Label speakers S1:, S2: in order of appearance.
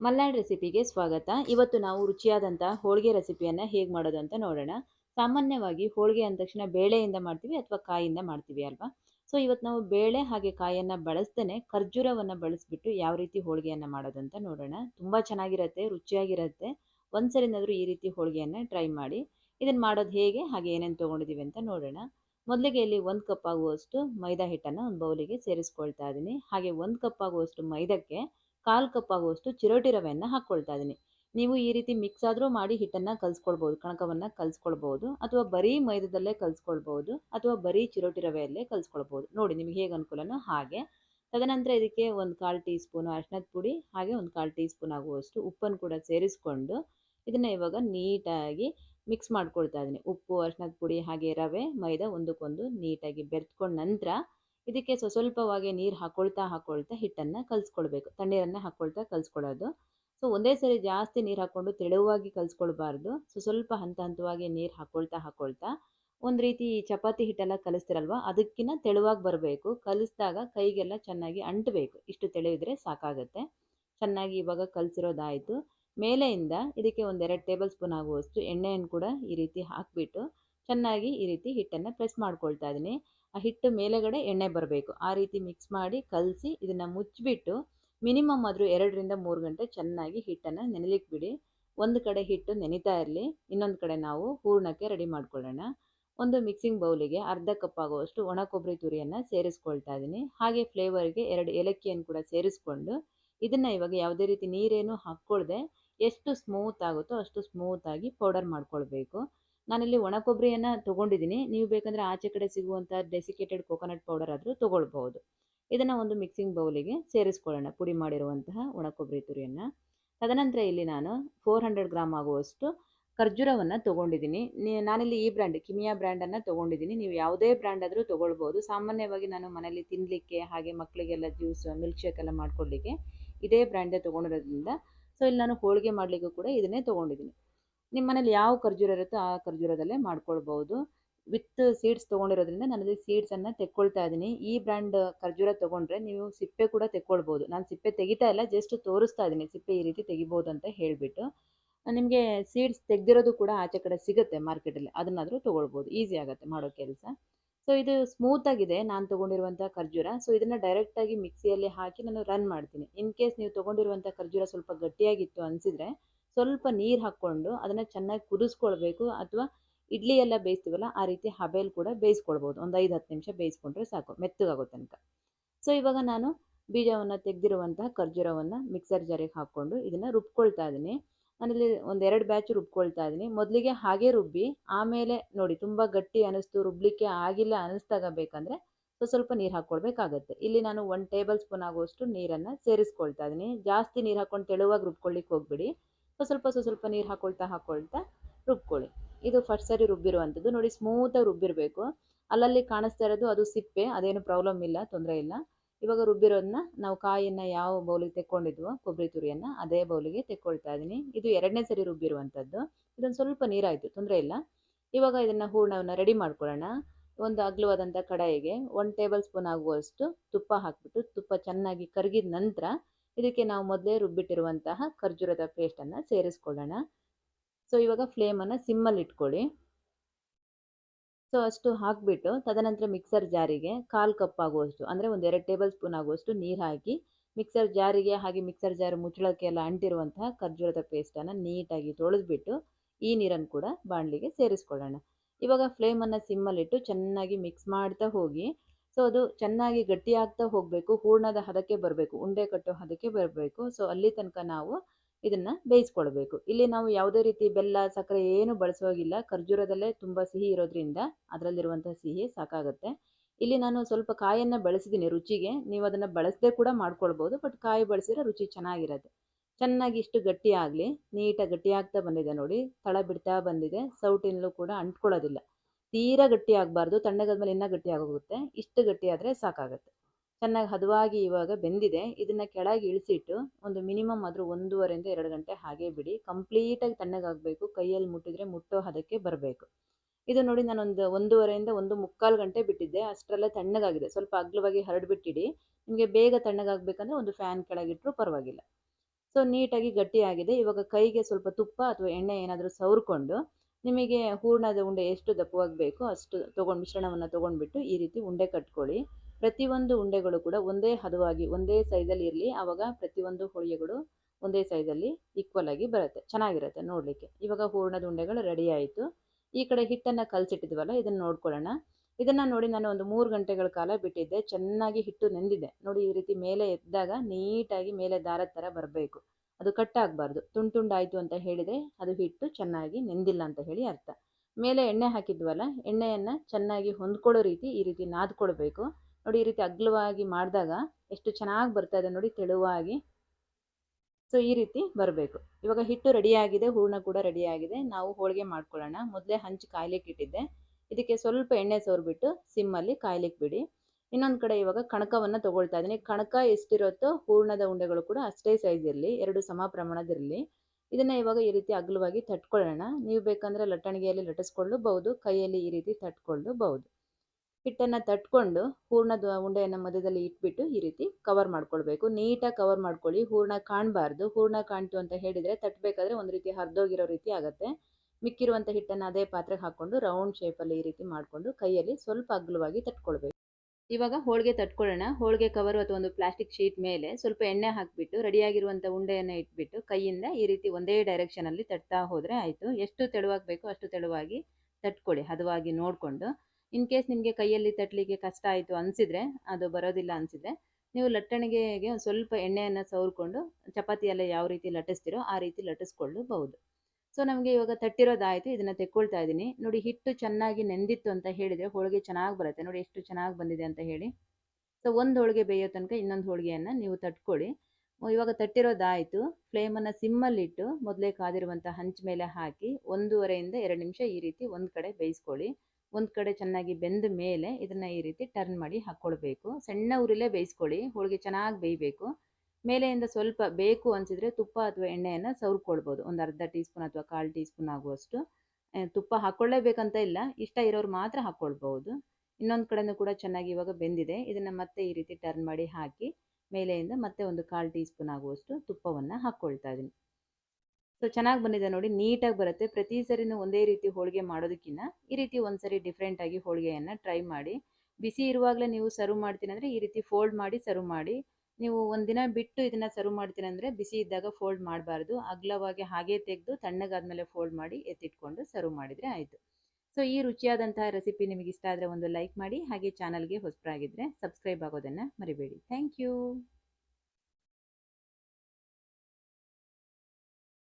S1: ಮಲ್ನಾಡ್ ರೆಸಿಪಿಗೆ ಸ್ವಾಗತ. ಇವತ್ತು ನಾವು ರುಚಿಯಾದಂಥ ಹೋಳಿಗೆ ರೆಸಿಪಿಯನ್ನು ಹೇಗೆ ಮಾಡೋದು ಅಂತ ನೋಡೋಣ. ಸಾಮಾನ್ಯವಾಗಿ ಹೋಳಿಗೆ ಅಂದ ತಕ್ಷಣ ಬೇಳೆಯಿಂದ ಮಾಡ್ತೀವಿ ಅಥವಾ ಕಾಯಿಂದ ಮಾಡ್ತೀವಿ ಅಲ್ವಾ? ಸೊ ಇವತ್ತು ನಾವು ಬೇಳೆ ಹಾಗೆ ಕಾಯನ್ನು ಬಳಸ್ದೇ ಖರ್ಜೂರವನ್ನು ಬಳಸಿಬಿಟ್ಟು ಯಾವ ರೀತಿ ಹೋಳಿಗೆಯನ್ನು ಮಾಡೋದು ಅಂತ ನೋಡೋಣ. ತುಂಬ ಚೆನ್ನಾಗಿರುತ್ತೆ, ರುಚಿಯಾಗಿರುತ್ತೆ. ಒಂದ್ಸರಿನಾದರೂ ಈ ರೀತಿ ಹೋಳಿಗೆಯನ್ನು ಟ್ರೈ ಮಾಡಿ. ಇದನ್ನು ಮಾಡೋದು ಹೇಗೆ, ಹಾಗೆ ಏನೇನು ತೊಗೊಂಡಿದ್ದೀವಿ ಅಂತ ನೋಡೋಣ. ಮೊದಲಿಗೆ ಇಲ್ಲಿ ಒಂದು ಕಪ್ ಆಗುವಷ್ಟು ಮೈದಾ ಹಿಟ್ಟನ್ನು ಒಂದು ಬೌಲಿಗೆ ಸೇರಿಸ್ಕೊಳ್ತಾ ಇದ್ದೀನಿ ಹಾಗೆ ಒಂದು ಕಪ್ ಆಗುವಷ್ಟು ಮೈದಕ್ಕೆ ಕಾಲು ಕಪ್ ಆಗುವಷ್ಟು ಚಿರೋಟಿ ರವೆಯನ್ನು ಹಾಕ್ಕೊಳ್ತಾ ಇದ್ದೀನಿ. ನೀವು ಈ ರೀತಿ ಮಿಕ್ಸ್ ಆದರೂ ಮಾಡಿ ಹಿಟ್ಟನ್ನು ಕಲಿಸ್ಕೊಳ್ಬೋದು, ಕಣಕವನ್ನು ಕಲಿಸ್ಕೊಳ್ಬೋದು, ಅಥವಾ ಬರೀ ಮೈದದಲ್ಲೇ ಕಲಿಸ್ಕೊಳ್ಬೋದು, ಅಥವಾ ಬರೀ ಚಿರೋಟಿ ರವೆಯಲ್ಲೇ ಕಲಿಸ್ಕೊಳ್ಬೋದು. ನೋಡಿ ನಿಮಗೆ ಹೇಗೆ ಅನುಕೂಲನೋ ಹಾಗೆ. ತದನಂತರ ಇದಕ್ಕೆ ಒಂದು ಕಾಲು ಟೀ ಸ್ಪೂನು ಅರ್ಶನದ ಪುಡಿ, ಹಾಗೆ ಒಂದು ಕಾಲು ಟೀ ಸ್ಪೂನ್ ಆಗುವಷ್ಟು ಉಪ್ಪನ್ನು ಕೂಡ ಸೇರಿಸ್ಕೊಂಡು ಇದನ್ನು ಇವಾಗ ನೀಟಾಗಿ ಮಿಕ್ಸ್ ಮಾಡ್ಕೊಳ್ತಾ ಇದ್ದೀನಿ. ಉಪ್ಪು ಅರ್ಶನದ ಪುಡಿ ಹಾಗೆ ರವೆ, ಮೈದಾ ಒಂದಕ್ಕೊಂದು ನೀಟಾಗಿ ಬೆರೆತ್ಕೊಂಡ ನಂತರ ಇದಕ್ಕೆ ಸ್ವ ಸ್ವಲ್ಪವಾಗಿ ನೀರು ಹಾಕೊಳ್ತಾ ಹಾಕೊಳ್ತಾ ಹಿಟ್ಟನ್ನು ಕಲಿಸ್ಕೊಳ್ಬೇಕು. ತಣ್ಣೀರನ್ನು ಹಾಕ್ಕೊಳ್ತಾ ಕಲಿಸ್ಕೊಳ್ಳೋದು ಸೊ, ಒಂದೇ ಸರಿ ಜಾಸ್ತಿ ನೀರು ಹಾಕ್ಕೊಂಡು ತೆಳುವಾಗಿ ಕಲಿಸ್ಕೊಳ್ಬಾರ್ದು. ಸೊ, ಸ್ವಲ್ಪ ಹಂತ ಹಂತವಾಗಿ ನೀರು ಹಾಕೊಳ್ತಾ ಹಾಕೊಳ್ತಾ ಒಂದು ರೀತಿ ಚಪಾತಿ ಹಿಟ್ಟೆಲ್ಲ ಕಲಿಸ್ತಿರಲ್ವ? ಅದಕ್ಕಿಂತ ತೆಳುವಾಗಿ ಬರಬೇಕು. ಕಲಿಸಿದಾಗ ಕೈಗೆಲ್ಲ ಚೆನ್ನಾಗಿ ಅಂಟಬೇಕು. ಇಷ್ಟು ತೆಳುವಿದ್ರೆ ಸಾಕಾಗುತ್ತೆ. ಚೆನ್ನಾಗಿ ಇವಾಗ ಕಲಿಸಿರೋದಾಯಿತು. ಮೇಲೆಯಿಂದ ಇದಕ್ಕೆ ಒಂದೆರಡು ಟೇಬಲ್ ಸ್ಪೂನ್ ಆಗುವಷ್ಟು ಎಣ್ಣೆಯನ್ನು ಕೂಡ ಈ ರೀತಿ ಹಾಕಿಬಿಟ್ಟು ಚೆನ್ನಾಗಿ ಈ ರೀತಿ ಹಿಟ್ಟನ್ನು ಪ್ರೆಸ್ ಮಾಡ್ಕೊಳ್ತಾ ಇದ್ದೀನಿ. ಹಿಟ್ಟು ಮೇಲೆಗಡೆ ಎಣ್ಣೆ ಬರಬೇಕು. ಆ ರೀತಿ ಮಿಕ್ಸ್ ಮಾಡಿ ಕಲಸಿ ಇದನ್ನು ಮುಚ್ಚಿಬಿಟ್ಟು ಮಿನಿಮಮ್ ಆದರೂ ಎರಡರಿಂದ ಮೂರು ಗಂಟೆ ಚೆನ್ನಾಗಿ ಹಿಟ್ಟನ್ನು ನೆನೆಲಿಕ್ಕೆ ಬಿಡಿ ಒಂದು ಕಡೆ ಹಿಟ್ಟು ನೆನಿತಾ ಇರಲಿ, ಇನ್ನೊಂದು ಕಡೆ ನಾವು ಹೂರ್ಣಕ್ಕೆ ರೆಡಿ ಮಾಡ್ಕೊಳ್ಳೋಣ. ಒಂದು ಮಿಕ್ಸಿಂಗ್ ಬೌಲಿಗೆ ಅರ್ಧ ಕಪ್ ಆಗುವಷ್ಟು ಒಣ ಕೊಬ್ಬರಿ ತುರಿಯನ್ನು ಸೇರಿಸ್ಕೊಳ್ತಾ ಇದ್ದೀನಿ. ಹಾಗೆ ಫ್ಲೇವರ್ಗೆ ಎರಡು ಏಲಕ್ಕಿಯನ್ನು ಕೂಡ ಸೇರಿಸ್ಕೊಂಡು ಇದನ್ನು ಇವಾಗ ಯಾವುದೇ ರೀತಿ ನೀರೇನು ಹಾಕ್ಕೊಳ್ದೆ ಎಷ್ಟು ಸ್ಮೂತ್ ಆಗುತ್ತೋ ಅಷ್ಟು ಸ್ಮೂತಾಗಿ ಪೌಡರ್ ಮಾಡ್ಕೊಳ್ಬೇಕು. ನಾನಿಲ್ಲಿ ಒಣ ಕೊಬ್ಬರಿಯನ್ನು ತೊಗೊಂಡಿದ್ದೀನಿ ನೀವು ಬೇಕಂದರೆ ಆಚೆ ಕಡೆ ಸಿಗುವಂಥ ಡೆಸಿಕೇಟೆಡ್ ಕೋಕೋನಟ್ ಪೌಡರ್ ಆದರೂ ತೊಗೊಳ್ಬಹುದು. ಇದನ್ನು ಒಂದು ಮಿಕ್ಸಿಂಗ್ ಬೌಲಿಗೆ ಸೇರಿಸ್ಕೊಳ್ಳೋಣ. ಪುಡಿ ಮಾಡಿರುವಂತಹ ಒಣ ಕೊಬ್ಬರಿ ತುರಿಯನ್ನು. ತದನಂತರ ಇಲ್ಲಿ ನಾನು ಫೋರ್ ಹಂಡ್ರೆಡ್ ಗ್ರಾಮ್ ಆಗುವಷ್ಟು ಖರ್ಜೂರವನ್ನು ತೊಗೊಂಡಿದ್ದೀನಿ ನಾನಿಲ್ಲಿ ಈ ಬ್ರ್ಯಾಂಡ್ ಕಿಮಿಯಾ ಬ್ರ್ಯಾಂಡನ್ನು ತೊಗೊಂಡಿದ್ದೀನಿ ನೀವು ಯಾವುದೇ ಬ್ರ್ಯಾಂಡ್ ಆದರೂ ತೊಗೊಳ್ಬೋದು ಸಾಮಾನ್ಯವಾಗಿ ನಾನು ಮನೆಯಲ್ಲಿ ತಿನ್ನಲಿಕ್ಕೆ ಹಾಗೆ ಮಕ್ಕಳಿಗೆಲ್ಲ ಜ್ಯೂಸ್ ಮಿಲ್ಕ್ ಶೇಕ್ ಎಲ್ಲ ಮಾಡಿಕೊಡ್ಲಿಕ್ಕೆ ಇದೇ ಬ್ರ್ಯಾಂಡೇ ತೊಗೊಂಡಿರೋದ್ರಿಂದ ಸೊ ಇಲ್ಲಿ ನಾನು ಹೋಳಿಗೆ ಮಾಡಲಿಕ್ಕೂ ಕೂಡ ಇದನ್ನೇ ತೊಗೊಂಡಿದ್ದೀನಿ ನಿಮ್ಮ ಮನೇಲಿ ಯಾವ ಖರ್ಜೂರ ಇರುತ್ತೋ ಆ ಖರ್ಜೂರದಲ್ಲೇ ಮಾಡ್ಕೊಳ್ಬೋದು ವಿತ್ ಸೀಡ್ಸ್ ತೊಗೊಂಡಿರೋದ್ರಿಂದ ನಾನಲ್ಲಿ ಸೀಡ್ಸನ್ನು ತೆಕ್ಕೊಳ್ತಾ ಇದ್ದೀನಿ. ಈ ಬ್ರ್ಯಾಂಡ್ ಖರ್ಜೂರ ತೊಗೊಂಡ್ರೆ ನೀವು ಸಿಪ್ಪೆ ಕೂಡ ತೆಕ್ಕೊಳ್ಬೋದು ನಾನು ಸಿಪ್ಪೆ ತೆಗಿತಾ ಇಲ್ಲ, ಜಸ್ಟ್ ತೋರಿಸ್ತಾ ಇದ್ದೀನಿ ಸಿಪ್ಪೆ ಈ ರೀತಿ ತೆಗಿಬೋದು ಅಂತ ಹೇಳಿಬಿಟ್ಟು. ನಿಮಗೆ ಸೀಡ್ಸ್ ತೆಗೆದಿರೋದು ಕೂಡ ಆಚೆ ಕಡೆ ಸಿಗುತ್ತೆ ಮಾರ್ಕೆಟಲ್ಲಿ. ಅದನ್ನಾದರೂ ತೊಗೊಳ್ಬೋದು ಈಸಿ ಆಗುತ್ತೆ ಮಾಡೋ ಕೆಲಸ. ಸೊ ಇದು ಸ್ಮೂತ್ ಆಗಿದೆ. ನಾನು ತೊಗೊಂಡಿರುವಂಥ ಖರ್ಜೂರ. ಸೊ ಇದನ್ನು ಡೈರೆಕ್ಟಾಗಿ ಮಿಕ್ಸಿಯಲ್ಲಿ ಹಾಕಿ ನಾನು ರನ್ ಮಾಡ್ತೀನಿ. ಇನ್ ಕೇಸ್ ನೀವು ತೊಗೊಂಡಿರುವಂಥ ಖರ್ಜೂರ ಸ್ವಲ್ಪ ಗಟ್ಟಿಯಾಗಿತ್ತು ಅನಿಸಿದರೆ, ಸ್ವಲ್ಪ ನೀರು ಹಾಕ್ಕೊಂಡು ಅದನ್ನು ಚೆನ್ನಾಗಿ ಕುದಿಸ್ಕೊಳ್ಬೇಕು. ಅಥವಾ ಇಡ್ಲಿ ಎಲ್ಲ ಬೇಯಿಸ್ತೀವಲ್ಲ, ಆ ರೀತಿ ಹಬೆಯಲ್ಲಿ ಕೂಡ ಬೇಯಿಸ್ಕೊಳ್ಬೋದು. ಒಂದು ಐದು, ಹತ್ತು ನಿಮಿಷ ಬೇಯಿಸ್ಕೊಂಡ್ರೆ ಸಾಕು. ಮೆತ್ತಗಾಗೋ ತನಕ. ಸೊ ಇವಾಗ ನಾನು ಬೀಜವನ್ನು ತೆಗೆದಿರುವಂತಹ ಖರ್ಜೂರವನ್ನು ಮಿಕ್ಸರ್ ಜಾರಿಗೆ ಹಾಕ್ಕೊಂಡು ಇದನ್ನು ರುಬ್ಕೊಳ್ತಾ ಇದ್ದೀನಿ. ನಾನಿಲ್ಲಿ ಒಂದೆರಡು ಬ್ಯಾಚ್ ರುಬ್ಕೊಳ್ತಾ ಇದ್ದೀನಿ. ಮೊದಲಿಗೆ ಹಾಗೆ ರುಬ್ಬಿ, ಆಮೇಲೆ ನೋಡಿ ತುಂಬ ಗಟ್ಟಿ ಅನಿಸ್ತು, ರುಬ್ಲಿಕ್ಕೆ ಆಗಿಲ್ಲ ಅನ್ನಿಸ್ದಾಗ ಬೇಕಂದರೆ ಸೊ ಸ್ವಲ್ಪ ನೀರು ಹಾಕ್ಕೊಳ್ಬೇಕಾಗತ್ತೆ. ಇಲ್ಲಿ ನಾನು ಒಂದು ಟೇಬಲ್ ಸ್ಪೂನ್ ಆಗುವಷ್ಟು ನೀರನ್ನು ಸೇರಿಸ್ಕೊಳ್ತಾ ಇದ್ದೀನಿ. ಜಾಸ್ತಿ ನೀರು ಹಾಕ್ಕೊಂಡು ತೆಳುವಾಗಿ ರುಬ್ಕೊಳ್ಳಿಕ್ಕೆ ಹೋಗ್ಬಿಡಿ. ಸ್ವಲ್ಪ ಸ್ವಲ್ಪ ಸ್ವಲ್ಪ ನೀರು ಹಾಕ್ಕೊಳ್ತಾ ಹಾಕ್ಕೊಳ್ತಾ ರುಬ್ಕೊಳ್ಳಿ. ಇದು ಫಸ್ಟ್ ಸರಿ ರುಬ್ಬಿರುವಂಥದ್ದು. ನೋಡಿ ಸ್ಮೂತಾಗಿ ರುಬ್ಬಿರಬೇಕು. ಅಲ್ಲಲ್ಲಿ ಕಾಣಿಸ್ತಾ ಇರೋದು ಅದು ಸಿಪ್ಪೆ, ಅದೇನು ಪ್ರಾಬ್ಲಮ್ ಇಲ್ಲ, ತೊಂದರೆ ಇಲ್ಲ. ಇವಾಗ ರುಬ್ಬಿರೋದನ್ನ ನಾವು ಕಾಯಿಯನ್ನು ಯಾವ ಬೌಲಿಗೆ ತೆಕ್ಕೊಂಡಿದ್ವೋ ಕೊಬ್ಬರಿ ತುರಿಯನ್ನು ಅದೇ ಬೌಲಿಗೆ ತೆಕ್ಕೊಳ್ತಾ ಇದ್ದೀನಿ ಇದು ಎರಡನೇ ಸರಿ ರುಬ್ಬಿರುವಂಥದ್ದು. ಇದೊಂದು ಸ್ವಲ್ಪ ನೀರಾಯಿತು, ತೊಂದರೆ ಇಲ್ಲ. ಇವಾಗ ಇದನ್ನು ಹೂರ್ಣವನ್ನು ರೆಡಿ ಮಾಡ್ಕೊಳ್ಳೋಣ. ಒಂದು ಅಗ್ಲವಾದಂಥ ಕಡಾಯಿಗೆ ಒಂದು ಟೇಬಲ್ ಸ್ಪೂನ್ ಆಗುವಷ್ಟು ತುಪ್ಪ ಹಾಕಿಬಿಟ್ಟು, ತುಪ್ಪ ಚೆನ್ನಾಗಿ ಕರಗಿದ ನಂತರ ಇದಕ್ಕೆ ನಾವು ಮೊದಲೇ ರುಬ್ಬಿಟ್ಟಿರುವಂತಹ ಖರ್ಜೂರದ ಪೇಸ್ಟನ್ನು ಸೇರಿಸ್ಕೊಳ್ಳೋಣ. ಸೊ ಇವಾಗ ಫ್ಲೇಮನ್ನು ಸಿಮ್ಮಲ್ಲಿ ಇಟ್ಕೊಳ್ಳಿ. ಸೊ ಅಷ್ಟು ಹಾಕಿಬಿಟ್ಟು ತದನಂತರ ಮಿಕ್ಸರ್ ಜಾರಿಗೆ ಕಾಲು ಕಪ್ ಆಗುವಷ್ಟು, ಅಂದರೆ ಒಂದು ಎರಡು ಟೇಬಲ್ ಸ್ಪೂನ್ ಆಗುವಷ್ಟು ನೀರು ಹಾಕಿ ಮಿಕ್ಸರ್ ಜಾರಿಗೆ ಹಾಗೆ ಮಿಕ್ಸರ್ ಜಾರ್ ಮುಚ್ಚಳಕ್ಕೆ ಎಲ್ಲ ಅಂಟಿರುವಂತಹ ಖರ್ಜೂರದ ಪೇಸ್ಟನ್ನು ನೀಟಾಗಿ ತೊಳೆದ್ಬಿಟ್ಟು ಈ ನೀರನ್ನು ಕೂಡ ಬಾಣಲಿಗೆ ಸೇರಿಸ್ಕೊಳ್ಳೋಣ. ಇವಾಗ ಫ್ಲೇಮನ್ನು ಸಿಮ್ಮಲ್ಲಿಟ್ಟು ಚೆನ್ನಾಗಿ ಮಿಕ್ಸ್ ಮಾಡ್ತಾ ಹೋಗಿ ಸೊ ಅದು ಚೆನ್ನಾಗಿ ಗಟ್ಟಿಯಾಗ್ತಾ ಹೋಗಬೇಕು, ಹೂರ್ಣದ ಹದಕ್ಕೆ ಬರಬೇಕು, ಉಂಡೆ ಕಟ್ಟೋ ಹದಕ್ಕೆ ಬರಬೇಕು. ಸೊ ಅಲ್ಲಿ ತನಕ ನಾವು ಇದನ್ನು ಬೇಯಿಸ್ಕೊಳ್ಬೇಕು. ಇಲ್ಲಿ ನಾವು ಯಾವುದೇ ರೀತಿ ಬೆಲ್ಲ, ಸಕ್ಕರೆ ಏನು ಬಳಸೋಗಿಲ್ಲ ಖರ್ಜೂರದಲ್ಲೇ ತುಂಬ ಸಿಹಿ ಇರೋದ್ರಿಂದ ಅದರಲ್ಲಿರುವಂಥ ಸಿಹಿ ಸಾಕಾಗುತ್ತೆ. ಇಲ್ಲಿ ನಾನು ಸ್ವಲ್ಪ ಕಾಯನ್ನು ಬಳಸಿದ್ದೀನಿ ರುಚಿಗೆ. ನೀವು ಅದನ್ನು ಬಳಸದೆ ಕೂಡ ಮಾಡ್ಕೊಳ್ಬೋದು, ಬಟ್ ಕಾಯಿ ಬಳಸಿದ್ರೆ ರುಚಿ ಚೆನ್ನಾಗಿರುತ್ತೆ. ಚೆನ್ನಾಗಿ ಇಷ್ಟು ಗಟ್ಟಿ ನೀಟಾಗಿ ಗಟ್ಟಿ ಆಗ್ತಾ ಬಂದಿದೆ ನೋಡಿ. ತಳ ಬಿಡ್ತಾ ಬಂದಿದೆ. ಸೌಟಿನಲ್ಲೂ ಕೂಡ ಅಂಟ್ಕೊಳ್ಳೋದಿಲ್ಲ. ತೀರಾ ಗಟ್ಟಿ ಆಗಬಾರ್ದು. ತಣ್ಣಗಾದ್ಮೇಲೆ ಇನ್ನೂ ಗಟ್ಟಿ ಆಗೋಗುತ್ತೆ. ಇಷ್ಟು ಗಟ್ಟಿ ಆದರೆ ಸಾಕಾಗುತ್ತೆ. ಚೆನ್ನಾಗಿ ಹದವಾಗಿ ಇವಾಗ ಬೆಂದಿದೆ. ಇದನ್ನು ಕೆಳಗೆ ಇಳಿಸಿಟ್ಟು ಒಂದು ಮಿನಿಮಮ್ ಆದರೂ ಒಂದೂವರೆಯಿಂದ ಎರಡು ಗಂಟೆ ಹಾಗೆ ಬಿಡಿ. ಕಂಪ್ಲೀಟಾಗಿ ತಣ್ಣಗಾಗಬೇಕು. ಕೈಯಲ್ಲಿ ಮುಟ್ಟಿದ್ರೆ ಮುಟ್ಟೋ ಹದಕ್ಕೆ ಬರಬೇಕು. ಇದು ನೋಡಿ ನಾನೊಂದು ಒಂದೂವರೆಯಿಂದ ಒಂದು ಮುಕ್ಕಾಲು ಗಂಟೆ ಬಿಟ್ಟಿದ್ದೆ. ಅಷ್ಟರಲ್ಲೇ ತಣ್ಣಗಾಗಿದೆ. ಸ್ವಲ್ಪ ಅಗ್ಲವಾಗಿ ಹರಡ್ಬಿಟ್ಟಿಡಿ. ನಿಮಗೆ ಬೇಗ ತಣ್ಣಗಾಗಬೇಕಂದ್ರೆ ಒಂದು ಫ್ಯಾನ್ ಕೆಳಗಿಟ್ಟರು ಪರವಾಗಿಲ್ಲ. ಸೊ, ನೀಟಾಗಿ ಗಟ್ಟಿಯಾಗಿದೆ. ಇವಾಗ ಕೈಗೆ ಸ್ವಲ್ಪ ತುಪ್ಪ ಅಥವಾ ಎಣ್ಣೆ ಏನಾದರೂ ಸವರ್ಕೊಂಡು ನಿಮಗೆ ಹೂರ್ಣದ ಉಂಡೆ ಎಷ್ಟು ದಪ್ಪವಾಗಿ ಬೇಕೋ ಅಷ್ಟು ತೊಗೊಂಡು ಮಿಶ್ರಣವನ್ನು ತೊಗೊಂಡ್ಬಿಟ್ಟು ಈ ರೀತಿ ಉಂಡೆ ಕಟ್ಕೊಳ್ಳಿ. ಪ್ರತಿಯೊಂದು ಉಂಡೆಗಳು ಕೂಡ ಒಂದೇ ಹದವಾಗಿ, ಒಂದೇ ಸೈಜಲ್ಲಿ ಇರಲಿ. ಆವಾಗ ಪ್ರತಿಯೊಂದು ಹೋಳಿಗೆಗಳು ಒಂದೇ ಸೈಜಲ್ಲಿ ಈಕ್ವಲ್ ಆಗಿ ಬರುತ್ತೆ. ಚೆನ್ನಾಗಿರುತ್ತೆ ನೋಡಲಿಕ್ಕೆ. ಇವಾಗ ಹೂರ್ಣದ ಉಂಡೆಗಳು ರೆಡಿ ಆಯಿತು. ಈ ಕಡೆ ಹಿಟ್ಟನ್ನು ಕಲಸಿಟ್ಟಿದ್ವಲ್ಲ, ಇದನ್ನು ನೋಡ್ಕೊಳ್ಳೋಣ. ಇದನ್ನು ನೋಡಿ ನಾನು ಒಂದು ಮೂರು ಗಂಟೆಗಳ ಕಾಲ ಬಿಟ್ಟಿದ್ದೆ. ಚೆನ್ನಾಗಿ ಹಿಟ್ಟು ನೆಂದಿದೆ. ನೋಡಿ ಈ ರೀತಿ ಮೇಲೆ ಎದ್ದಾಗ ನೀಟಾಗಿ ಮೇಲೆ ದಾರದ ಥರ ಬರಬೇಕು. ಅದು ಕಟ್ಟಾಗಬಾರ್ದು ತುಂಡು ತುಂಡಾಯಿತು ಅಂತ ಹೇಳಿದರೆ ಅದು ಹಿಟ್ಟು ಚೆನ್ನಾಗಿ ನೆಂದಿಲ್ಲ ಅಂತ ಹೇಳಿ ಅರ್ಥ. ಮೇಲೆ ಎಣ್ಣೆ ಹಾಕಿದ್ವಲ್ಲ, ಎಣ್ಣೆಯನ್ನು ಚೆನ್ನಾಗಿ ಹೊಂದ್ಕೊಳ್ಳೋ ರೀತಿ ಈ ರೀತಿ ನಾದ್ಕೊಳ್ಬೇಕು. ನೋಡಿ ಈ ರೀತಿ ಅಗ್ಲವಾಗಿ ಮಾಡಿದಾಗ ಎಷ್ಟು ಚೆನ್ನಾಗಿ ಬರ್ತಾ ಇದೆ ನೋಡಿ ತೆಳುವಾಗಿ. ಸೊ ಈ ರೀತಿ ಬರಬೇಕು. ಇವಾಗ ಹಿಟ್ಟು ರೆಡಿಯಾಗಿದೆ ಹೂರ್ಣ ಕೂಡ ರೆಡಿಯಾಗಿದೆ ನಾವು ಹೋಳಿಗೆ ಮಾಡ್ಕೊಳ್ಳೋಣ. ಮೊದಲೇ ಹಂಚು ಕಾಯ್ಲಿಕ್ಕೆ ಇಟ್ಟಿದ್ದೆ. ಇದಕ್ಕೆ ಸ್ವಲ್ಪ ಎಣ್ಣೆ ಸೋರ್ಬಿಟ್ಟು ಸಿಮ್ಮಲ್ಲಿ ಕಾಯ್ಲಿಕ್ಕೆ ಬಿಡಿ. ಇನ್ನೊಂದು ಕಡೆ ಇವಾಗ ಕಣಕವನ್ನು ತೊಗೊಳ್ತಾ ಇದ್ದೀನಿ. ಕಣಕ ಎಷ್ಟಿರುತ್ತೋ ಹೂರ್ಣದ ಉಂಡೆಗಳು ಕೂಡ ಅಷ್ಟೇ ಸೈಜ್ ಇರಲಿ, ಎರಡು ಸಮ ಪ್ರಮಾಣದಿರಲಿ ಇದನ್ನು ಇವಾಗ ಈ ರೀತಿ ಅಗಲವಾಗಿ ತಟ್ಕೊಳ್ಳೋಣ. ನೀವು ಬೇಕಂದರೆ ಲಟ್ಟಣಿಗೆಯಲ್ಲಿ ಲಟ್ಟಿಸ್ಕೊಳ್ಳಬಹುದು, ಕೈಯಲ್ಲಿ ಈ ರೀತಿ ತಟ್ಕೊಳ್ಳಬಹುದು ಹಿಟ್ಟನ್ನು ತಟ್ಕೊಂಡು ಹೂರ್ಣದ ಉಂಡೆಯನ್ನು ಮಧ್ಯದಲ್ಲಿ ಇಟ್ಬಿಟ್ಟು ಈ ರೀತಿ ಕವರ್ ಮಾಡ್ಕೊಳ್ಬೇಕು. ನೀಟಾಗಿ ಕವರ್ ಮಾಡ್ಕೊಳ್ಳಿ. ಹೂರ್ಣ ಕಾಣಬಾರ್ದು. ಹೂರ್ಣ ಕಾಣ್ತು ಅಂತ ಹೇಳಿದರೆ ತಟ್ಟಬೇಕಾದ್ರೆ ಒಂದು ರೀತಿ ಹರಿದೋಗಿರೋ ರೀತಿ ಆಗುತ್ತೆ. ಮಿಕ್ಕಿರುವಂಥ ಹಿಟ್ಟನ್ನು ಅದೇ ಪಾತ್ರೆಗೆ ಹಾಕ್ಕೊಂಡು ರೌಂಡ್ ಶೇಪಲ್ಲಿ ಈ ರೀತಿ ಮಾಡಿಕೊಂಡು ಕೈಯಲ್ಲಿ ಸ್ವಲ್ಪ ಅಗಲವಾಗಿ ತಟ್ಕೊಳ್ಬೇಕು. ಇವಾಗ ಹೋಳಿಗೆ ತಟ್ಕೊಳ್ಳೋಣ. ಹೋಳಿಗೆ ಕವರ್ ಅಥವಾ ಒಂದು ಪ್ಲಾಸ್ಟಿಕ್ ಶೀಟ್ ಮೇಲೆ ಸ್ವಲ್ಪ ಎಣ್ಣೆ ಹಾಕಿಬಿಟ್ಟು ರೆಡಿಯಾಗಿರುವಂಥ ಉಂಡೆಯನ್ನು ಇಟ್ಬಿಟ್ಟು ಕೈಯಿಂದ ಈ ರೀತಿ ಒಂದೇ ಡೈರೆಕ್ಷನಲ್ಲಿ ತಟ್ತಾ ಹೋದರೆ ಆಯಿತು. ಎಷ್ಟು ತೆಳುವಾಗಿ ಬೇಕೋ ಅಷ್ಟು ತೆಳುವಾಗಿ ತಟ್ಕೊಳ್ಳಿ. ಹದವಾಗಿ ನೋಡಿಕೊಂಡು. ಇನ್ ಕೇಸ್ ನಿಮಗೆ ಕೈಯಲ್ಲಿ ತಟ್ಟಲಿಕ್ಕೆ ಕಷ್ಟ ಆಯಿತು ಅನಿಸಿದರೆ, ಅದು ಬರೋದಿಲ್ಲ ಅನಿಸಿದರೆ, ನೀವು ಲಟ್ಟಣಿಗೆಗೆ ಸ್ವಲ್ಪ ಎಣ್ಣೆಯನ್ನು ಸವರ್ಕೊಂಡು ಚಪಾತಿ ಯಾವ ರೀತಿ ಲಟ್ಟಿಸ್ತೀರೋ ಆ ರೀತಿ ಲಟ್ಟಿಸ್ಕೊಳ್ಳಬಹುದು. ಸೊ ನಮಗೆ ಇವಾಗ ತಟ್ಟಿರೋದಾಯಿತು, ಇದನ್ನು ತೆಕ್ಕೊಳ್ತಾ ಇದ್ದೀನಿ ನೋಡಿ, ಹಿಟ್ಟು ಚೆನ್ನಾಗಿ ನೆಂದಿತ್ತು ಅಂತ ಹೇಳಿದರೆ ಹೋಳಿಗೆ ಚೆನ್ನಾಗಿ ಬರುತ್ತೆ. ನೋಡಿ, ಎಷ್ಟು ಚೆನ್ನಾಗಿ ಬಂದಿದೆ ಅಂತ ಹೇಳಿ. ಸೊ ಒಂದು ಹೋಳಿಗೆ ಬೇಯೋ ತನಕ ಇನ್ನೊಂದು ಹೋಳಿಗೆಯನ್ನು ನೀವು ತಟ್ಕೊಳ್ಳಿ. ಇವಾಗ ತಟ್ಟಿರೋದಾಯಿತು, ಫ್ಲೇಮನ್ನು ಸಿಮ್ಮಲ್ಲಿಟ್ಟು ಮೊದಲೇ ಕಾದಿರುವಂಥ ಹಂಚ ಮೇಲೆ ಹಾಕಿ ಒಂದೂವರೆಯಿಂದ ಎರಡು ನಿಮಿಷ ಈ ರೀತಿ ಒಂದು ಕಡೆ ಬೇಯಿಸ್ಕೊಳ್ಳಿ. ಒಂದು ಕಡೆ ಚೆನ್ನಾಗಿ ಬೆಂದ ಮೇಲೆ ಇದನ್ನು ಈ ರೀತಿ ಟರ್ನ್ ಮಾಡಿ ಹಾಕ್ಕೊಳ್ಬೇಕು ಸಣ್ಣ ಉರಿಲೇ ಬೇಯಿಸ್ಕೊಳ್ಳಿ, ಹೋಳಿಗೆ ಚೆನ್ನಾಗಿ ಬೇಯಬೇಕು. ಮೇಲೆಯಿಂದ ಸ್ವಲ್ಪ ಬೇಕು ಅನಿಸಿದರೆ ತುಪ್ಪ ಅಥವಾ ಎಣ್ಣೆಯನ್ನು ಸವರ್ಕೊಳ್ಬೋದು. ಒಂದು ಅರ್ಧ ಟೀ ಸ್ಪೂನ್ ಅಥವಾ ಕಾಲು ಟೀ ಸ್ಪೂನ್ ಆಗುವಷ್ಟು ತುಪ್ಪ ಹಾಕ್ಕೊಳ್ಳೇಬೇಕಂತ ಇಲ್ಲ. ಇಷ್ಟ ಇರೋರು ಮಾತ್ರ ಹಾಕ್ಕೊಳ್ಬೋದು ಇನ್ನೊಂದು ಕಡೆನೂ ಕೂಡ ಚೆನ್ನಾಗಿ ಇವಾಗ ಬೆಂದಿದೆ. ಇದನ್ನು ಮತ್ತೆ ಈ ರೀತಿ ಟರ್ನ್ ಮಾಡಿ ಹಾಕಿ ಮೇಲೆಯಿಂದ ಮತ್ತೆ ಒಂದು ಕಾಲು ಟೀ ಸ್ಪೂನ್ ಆಗುವಷ್ಟು ತುಪ್ಪವನ್ನು ಹಾಕ್ಕೊಳ್ತಾ ಇದ್ದೀನಿ ಸೊ, ಚೆನ್ನಾಗಿ ಬಂದಿದೆ ನೋಡಿ. ನೀಟಾಗಿ ಬರುತ್ತೆ. ಪ್ರತಿ ಸರಿನೂ ಒಂದೇ ರೀತಿ ಹೋಳಿಗೆ ಮಾಡೋದಕ್ಕಿಂತ ಈ ರೀತಿ ಒಂದ್ಸರಿ ಡಿಫ್ರೆಂಟಾಗಿ ಹೋಳಿಗೆಯನ್ನು ಟ್ರೈ ಮಾಡಿ. ಬಿಸಿ ಇರುವಾಗಲೇ ನೀವು ಸರ್ವ್ ಮಾಡ್ತೀನಿ ಅಂದರೆ ಈ ರೀತಿ ಫೋಲ್ಡ್ ಮಾಡಿ ಸರ್ವ್ ಮಾಡಿ. ನೀವು ಒಂದಿನ ಬಿಟ್ಟು ಇದನ್ನು ಸರ್ವ್ ಮಾಡ್ತೀನಿ ಅಂದರೆ ಬಿಸಿ ಇದ್ದಾಗ ಫೋಲ್ಡ್ ಮಾಡಬಾರ್ದು. ಅಗ್ಲವಾಗಿ ಹಾಗೆ ತೆಗೆದು ತಣ್ಣಗಾದ್ಮೇಲೆ ಫೋಲ್ಡ್ ಮಾಡಿ ಎತ್ತಿಟ್ಕೊಂಡು ಸರ್ವ್ ಮಾಡಿದರೆ ಆಯಿತು. ಸೊ, ಈ ರುಚಿಯಾದಂತಹ ರೆಸಿಪಿ ನಿಮಗೆ ಇಷ್ಟ ಆದರೆ ಒಂದು ಲೈಕ್ ಮಾಡಿ. ಹಾಗೆ ಚಾನಲ್ಗೆ ಹೊಸಬರಾಗಿದ್ದರೆ ಸಬ್ಸ್ಕ್ರೈಬ್ ಆಗೋದನ್ನು ಮರಿಬೇಡಿ. Thank you